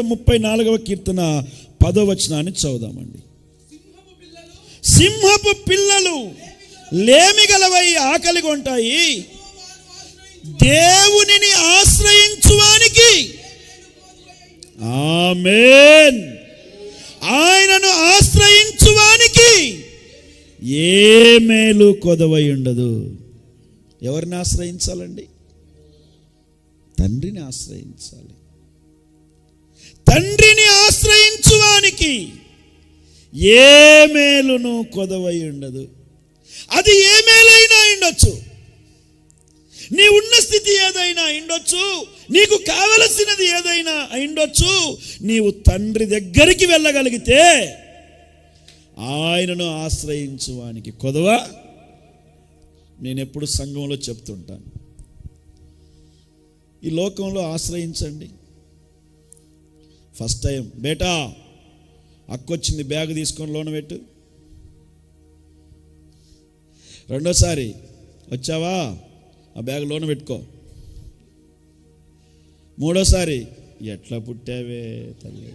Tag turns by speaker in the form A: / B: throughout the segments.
A: ముప్పై నాలుగవ కీర్తన పదవచనాన్ని చదువుదామండి. సింహపు పిల్లలు లేమిగలవై ఆకలిగా ఉంటాయి దేవునిని ఆశ్రయించువానికి ఆమెన్. ఆయనను ఆశ్రయించువానికి ఏ మేలు కొదవై ఉండదు. ఎవరిని ఆశ్రయించాలండి? తండ్రిని ఆశ్రయించాలి. తండ్రిని ఆశ్రయించువానికి ఏ మేలును కొదవై ఉండదు. అది ఏ మేలైనా ఉండొచ్చు నీ ఉన్న స్థితి ఏదైనా ఉండొచ్చు నీకు కావలసినది ఏదైనా అయిండొచ్చు నీవు తండ్రి దగ్గరికి వెళ్ళగలిగితే ఆయనను ఆశ్రయించువానికి కొదవ. నేను ఎప్పుడు సంఘంలో చెప్తుంటాను. ఈ లోకంలో ఆశ్రయించండి. ఫస్ట్ టైం బేటా అక్కొచ్చింది బ్యాగ్ తీసుకొని లోన పెట్టు. రెండోసారి వచ్చావా? ఆ బ్యాగ్ లోన పెట్టుకో. మూడోసారి ఎట్లా పుట్టావే తల్లి?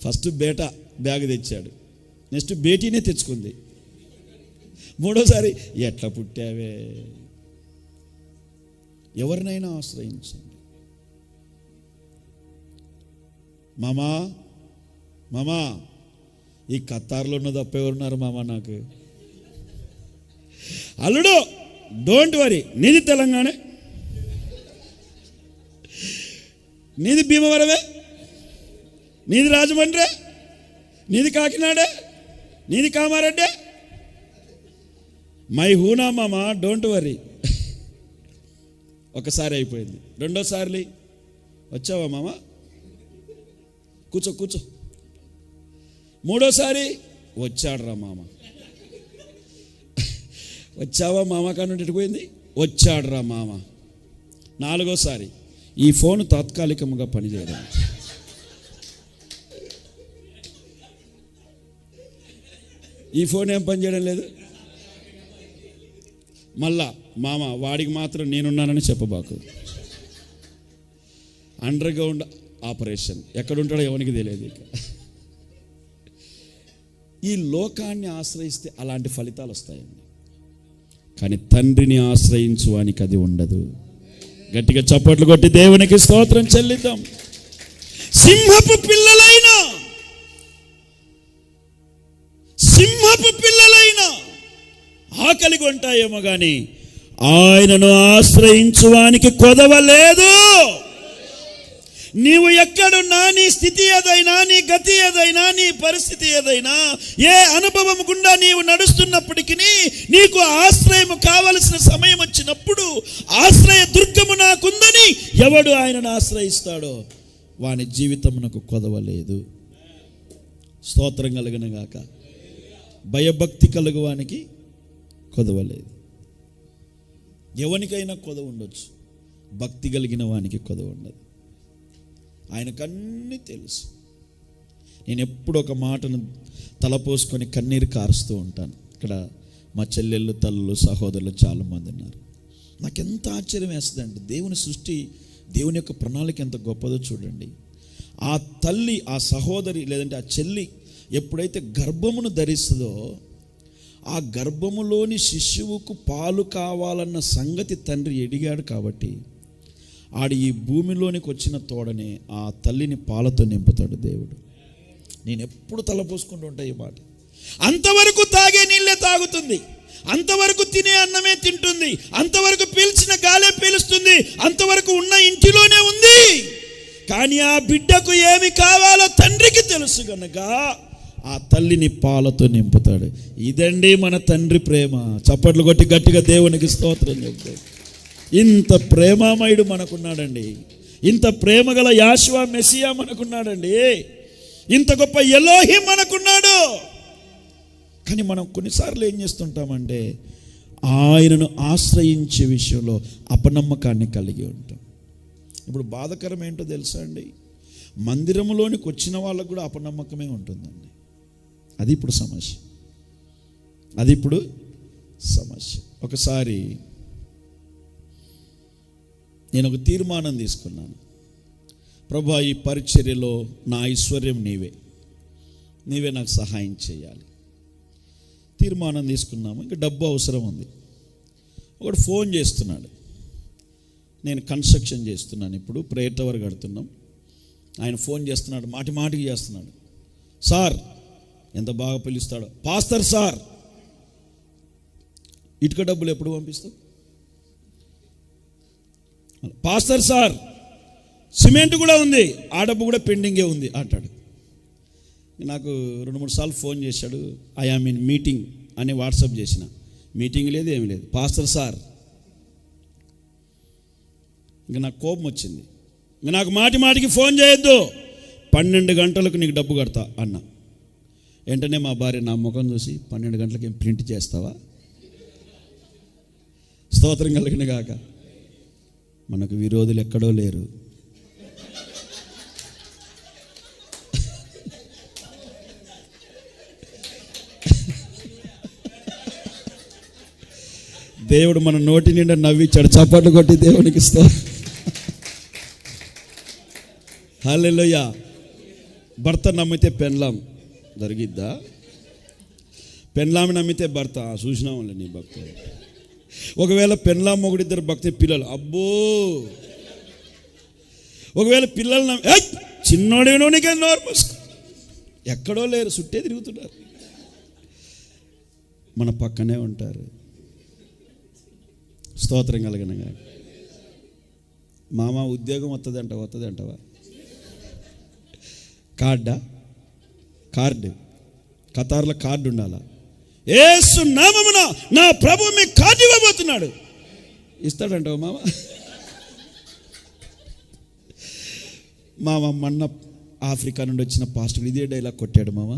A: ఫస్ట్ బేటా బ్యాగ్ తెచ్చాడు. నెక్స్ట్ బేటీనే తెచ్చుకుంది. మూడోసారి ఎట్లా పుట్టావే? ఎవరినైనా ఆశ్రయించండి. మామా మామా ఈ కత్తార్లో ఉన్న తప్ప ఎవరున్నారు మామా నాకు? అల్లుడు డోంట్ వరీ నీది తెలంగాణ. నీది భీమవరమే. నీది రాజమండ్రి. నీది కాకినాడే. నీది కామారెడ్డే. మై హూనా మామ డోంట్ వరీ ఒకసారి అయిపోయింది. రెండోసార్లు వచ్చావా మామ? కూర్చో కూర్చో. మూడోసారి వచ్చాడురా మామ. వచ్చావా మామ కానీ పోయింది వచ్చాడురా మామ. నాలుగోసారి ఈ ఫోన్ తాత్కాలికంగా పనిచేయడం. ఈ ఫోన్ ఏం పనిచేయడం లేదు? మళ్ళా మామ వాడికి మాత్రం నేనున్నానని చెప్పబాకు. Under ground operation. ఎక్కడుంటాడో ఎవరికి తెలియదు ఇక. ఈ లోకాన్ని ఆశ్రయిస్తే అలాంటి ఫలితాలు వస్తాయండి. కానీ తండ్రిని ఆశ్రయించువానికి అది ఉండదు. గట్టిగా చప్పట్లు కొట్టి దేవునికి స్తోత్రం చెల్లిద్దాం. సింహపు పిల్లలైన సింహపు పిల్లలైన ఆకలి కొంటాయేమో కానీ ఆయనను ఆశ్రయించువానికి కొదవలేదు. నీవు ఎక్కడున్నా నీ స్థితి ఏదైనా నీ గతి ఏదైనా నీ పరిస్థితి ఏదైనా ఏ అనుభవం గుండా నీవు నడుస్తున్నప్పటికీ నీకు ఆశ్రయం కావలసిన సమయం వచ్చినప్పుడు ఆశ్రయ దుర్గము నాకుందని ఎవడు ఆయనను ఆశ్రయిస్తాడో వాని జీవితమునకు కొదవలేదు. స్తోత్రం కలిగిన గాక. భయభక్తి కలుగువానికి కొదవలేదు. ఎవనికైనా కొదవ ఉండొచ్చు. భక్తి కలిగిన వానికి కొదవ ఉండదు. ఆయనకన్నీ తెలుసు. నేను ఎప్పుడు ఒక మాటను తలపోసుకొని కన్నీరు కారుస్తూ ఉంటాను. ఇక్కడ మా చెల్లెళ్ళు తల్లులు సహోదరులు చాలామంది ఉన్నారు. నాకు ఎంత ఆశ్చర్యం వేస్తుందండి దేవుని సృష్టి దేవుని యొక్క ప్రణాళిక ఎంత గొప్పదో చూడండి. ఆ తల్లి ఆ సహోదరి లేదంటే ఆ చెల్లి ఎప్పుడైతే గర్భమును ధరిస్తుందో ఆ గర్భములోని శిశువుకు పాలు కావాలన్న సంగతి తండ్రి ఎడిగాడు కాబట్టి ఆడు ఈ భూమిలోనికి వచ్చిన తోడనే ఆ తల్లిని పాలతో నింపుతాడు దేవుడు. నేను ఎప్పుడు తలపోసుకుంటూ ఉంటా ఈ మాట. అంతవరకు తాగే నీళ్ళే తాగుతుంది. అంతవరకు తినే అన్నమే తింటుంది. అంతవరకు పీల్చిన గాలే పీలుస్తుంది. అంతవరకు ఉన్న ఇంటిలోనే ఉంది. కానీ ఆ బిడ్డకు ఏమి కావాలో తండ్రికి తెలుసు గనక ఆ తల్లిని పాలతో నింపుతాడు. ఇదండి మన తండ్రి ప్రేమ. చప్పట్లు కొట్టి గట్టిగా దేవునికి స్తోత్రం చెప్తాడు. ఇంత ప్రేమామయుడు మనకున్నాడండి. ఇంత ప్రేమ గల యాశ్వా మెస్సియా మనకున్నాడండి. ఇంత గొప్ప ఎలోహి మనకున్నాడు. కానీ మనం కొన్నిసార్లు ఏం చేస్తుంటామంటే ఆయనను ఆశ్రయించే విషయంలో అపనమ్మకాన్ని కలిగి ఉంటాం. ఇప్పుడు బాధకరం ఏంటో తెలుసా అండి? మందిరంలోనికి వచ్చిన వాళ్ళకు కూడా అపనమ్మకమే ఉంటుందండి. అది ఇప్పుడు సమస్య. అది ఇప్పుడు సమస్య. ఒకసారి నేను ఒక తీర్మానం తీసుకున్నాను. ప్రభా ఈ పరిచర్యలో నా ఐశ్వర్యం నీవే. నీవే నాకు సహాయం చేయాలి. తీర్మానం తీసుకున్నాము. ఇంకా డబ్బు అవసరం ఉంది. ఒకడు ఫోన్ చేస్తున్నాడు. నేను కన్స్ట్రక్షన్ చేస్తున్నాను ఇప్పుడు ప్రేయర్ టవర్ కడుతున్నాం. ఆయన ఫోన్ చేస్తున్నాడు మాటి మాటికి చేస్తున్నాడు. సార్ ఎంత బాగా పిలుస్తాడో పాస్తర్ సార్ ఇటుక డబ్బులు ఎప్పుడు పంపిస్తావు? పాస్టర్ సార్ సిమెంట్ కూడా ఉంది ఆ డబ్బు కూడా పెండింగే ఉంది అంటాడు. నాకు రెండు మూడు సార్లు ఫోన్ చేశాడు ఐ ఆమ్ ఇన్ మీటింగ్ అని వాట్సాప్ చేసిన. మీటింగ్ లేదు ఏమి లేదు. పాస్టర్ సార్ ఇంకా నాకు కోపం వచ్చింది. ఇంకా నాకు మాటి మాటికి ఫోన్ చేయొద్దు. పన్నెండు గంటలకు నీకు డబ్బు కడతా అన్న. వెంటనే మా భార్య నా ముఖం చూసి పన్నెండు గంటలకు ఏం ప్రింట్ చేస్తావా? స్తోత్రం కలిగిన కాక మనకు విరోధులు ఎక్కడో లేరు. దేవుడు మన నోటి నిండా నవ్విచ్చాడు. చప్పట్లు కొట్టి దేవునికి ఇస్తా హలోయ భర్త నమ్మితే పెన్లాం జరిగిద్దా? పెన్లామి నమ్మితే భర్త. ఆ, చూసినాములే నీ భక్తి ఒకవేళ పెన్లా మొగుడిద్దరు భక్తి పిల్లలు అబ్బో! ఒకవేళ పిల్లలు చిన్నోడేనో నీకే నోరు ఎక్కడో లేరు చుట్టే తిరుగుతున్నారు. మన పక్కనే ఉంటారు. స్తోత్రం కలిగినగా మామ ఉద్యోగం వస్తుంది అంట వస్తుంది అంటవా కార్డా? కార్డు. కతార్లో కార్డు ఉండాలా? ఏసు నామమున నా ప్రభు మీ కార్డు ఇవ్వబోతున్నాడు ఇస్తాడంటావు మామ? మామ మొన్న ఆఫ్రికా నుండి వచ్చిన పాస్టర్ ఇదే డైలాగ్ కొట్టాడు మామ.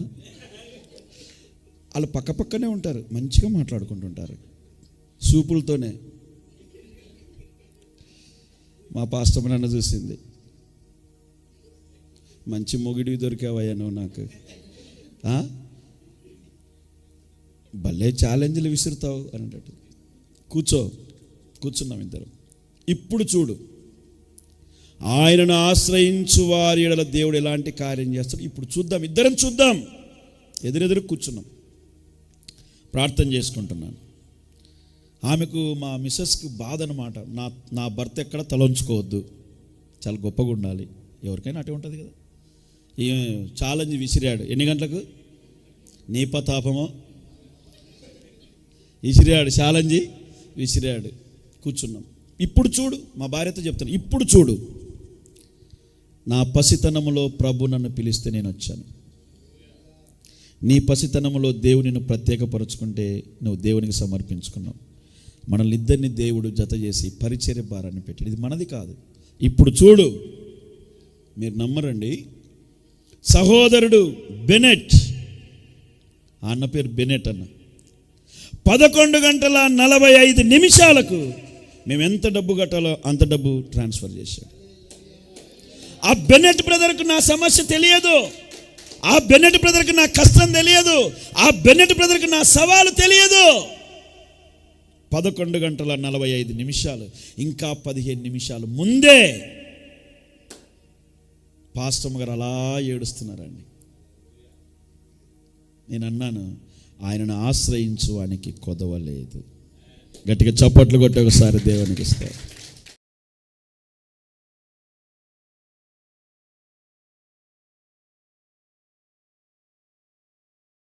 A: వాళ్ళు పక్క పక్కనే ఉంటారు మంచిగా మాట్లాడుకుంటుంటారు సూపులతోనే. మా పాస్టర్ నన్ను చూసింది. మంచి మొగిడివి దొరికావయ్యా నువ్వు నాకు. భలే ఛాలెంజ్లు విసురుతావు అని అంటాడు. కూర్చో కూర్చున్నాం ఇద్దరం. ఇప్పుడు చూడు. ఆయనను ఆశ్రయించు వారి ఎడల దేవుడు ఎలాంటి కార్యం చేస్తాడు? ఇప్పుడు చూద్దాం ఇద్దరం చూద్దాం. ఎదురెదురు కూర్చున్నాం. ప్రార్థన చేసుకుంటున్నాను. ఆమెకు మా మిస్సెస్కి బాధ అనమాట నా నా భర్త ఎక్కడ తలంచుకోవద్దు చాలా గొప్పగా ఉండాలి. ఎవరికైనా అటే ఉంటుంది కదా. ఈ ఛాలెంజ్ విసిరాడు. ఎన్ని గంటలకు? నీ పతాపమో విసిరాడు ఛాలెంజ్ విసిరాడు. కూర్చున్నాం. ఇప్పుడు చూడు మా భార్యతో చెప్తాను ఇప్పుడు చూడు. నా పసితనములో ప్రభు నన్ను పిలిస్తే నేను వచ్చాను. నీ పసితనములో దేవునిని ప్రత్యేకపరుచుకుంటే నువ్వు దేవునికి సమర్పించుకున్నావు. మనల్ని ఇద్దరిని దేవుడు జత చేసి పరిచర్య భారాన్ని పెట్టాడు. ఇది మనది కాదు. ఇప్పుడు చూడు. మీరు నమ్మరండి. సహోదరుడు బెనెట్. ఆ అన్న పేరు బెనెట్ అన్న. పదకొండు గంటల నలభై ఐదు నిమిషాలకు మేము ఎంత డబ్బు కట్టాలో అంత డబ్బు ట్రాన్స్ఫర్ చేశాడు. ఆ బెన్నెట్ బ్రదర్కు నా సమస్య తెలియదు. ఆ బెన్నెట్ బ్రదర్కి నా కష్టం తెలియదు. ఆ బెన్నెట్ బ్రదర్కి నా సవాలు తెలియదు. పదకొండు గంటల నలభై ఐదు నిమిషాలు ఇంకా పదిహేను నిమిషాలు ముందే పాస్టమ్ గారు అలా ఏడుస్తున్నారండి. నేను అన్నాను ఆయనను ఆశ్రయించు వానికి కొదవలేదు. గట్టిగా చప్పట్లు కొట్టి ఒకసారి దేవునికి ఇస్తారు